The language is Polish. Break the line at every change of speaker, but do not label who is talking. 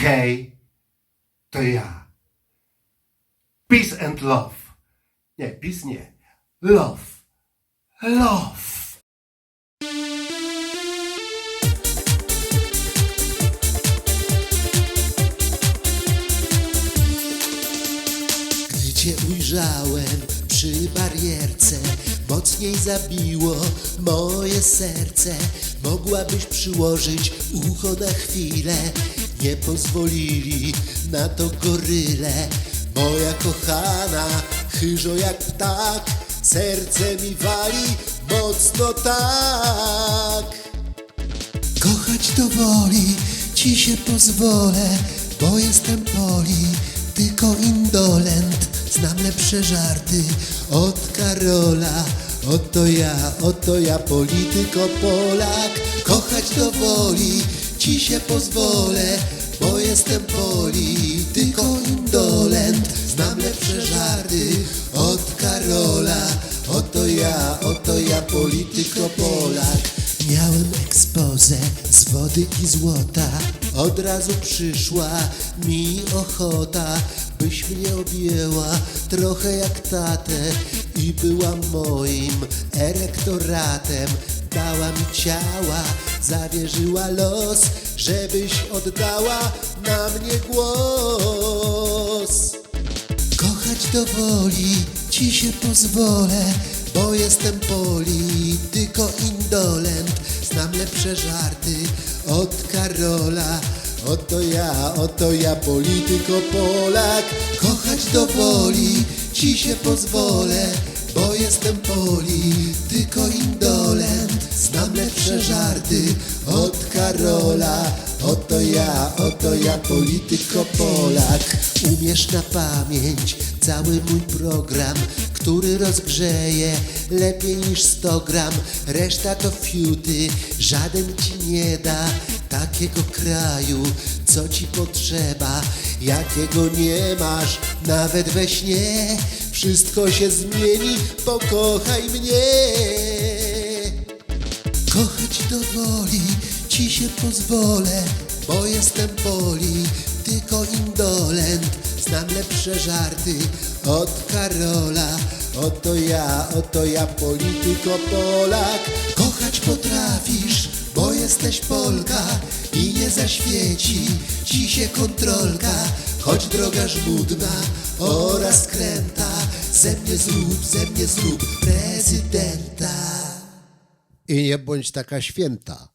Hej, to ja. Peace and love. Nie, peace nie. Love. Love.
Gdy cię ujrzałem przy barierce, mocniej zabiło moje serce. Mogłabyś przyłożyć ucho na chwilę, nie pozwolili na to goryle. Moja kochana, chyżo jak ptak, serce mi wali mocno tak. Kochać do woli, ci się pozwolę, bo jestem poli, tylko indolent. Znam lepsze żarty od Karola. Oto ja, oto ja, polityko Polak. Kochać do woli, ci się pozwolę, bo jestem poli, tylko indolent. Znam lepsze żarty od Karola. Oto ja, oto ja, polityko Polak. Miałem ekspozę z wody i złota Od razu przyszła mi ochota Byś mnie objęła trochę jak tatę I była moim elektoratem Dała mi ciała, zawierzyła los Żebyś oddała na mnie głos Kochać do woli, ci się pozwolę, bo jestem polityko indolent. Znam lepsze żarty od Karola. Oto ja, oto ja, polityko Polak. Kochać do woli, ci się pozwolę, bo jestem polityko indolent. Żarty od Karola. Oto ja, oto ja, polityko Polak. Umiesz na pamięć cały mój program, który rozgrzeje lepiej niż 100 gram. Reszta to fiuty, żaden ci nie da takiego kraju, co ci potrzeba, jakiego nie masz nawet we śnie. Wszystko się zmieni, pokochaj mnie. Kochać do woli, ci się pozwolę, bo jestem poli, tylko indolent. Znam lepsze żarty od Karola. Oto ja, oto ja, polityko Polak. Kochać potrafisz, bo jesteś Polka i nie zaświeci ci się kontrolka. Choć droga żmudna oraz kręta, ze mnie zrób, ze mnie zrób prezydenta. I nie bądź taka święta.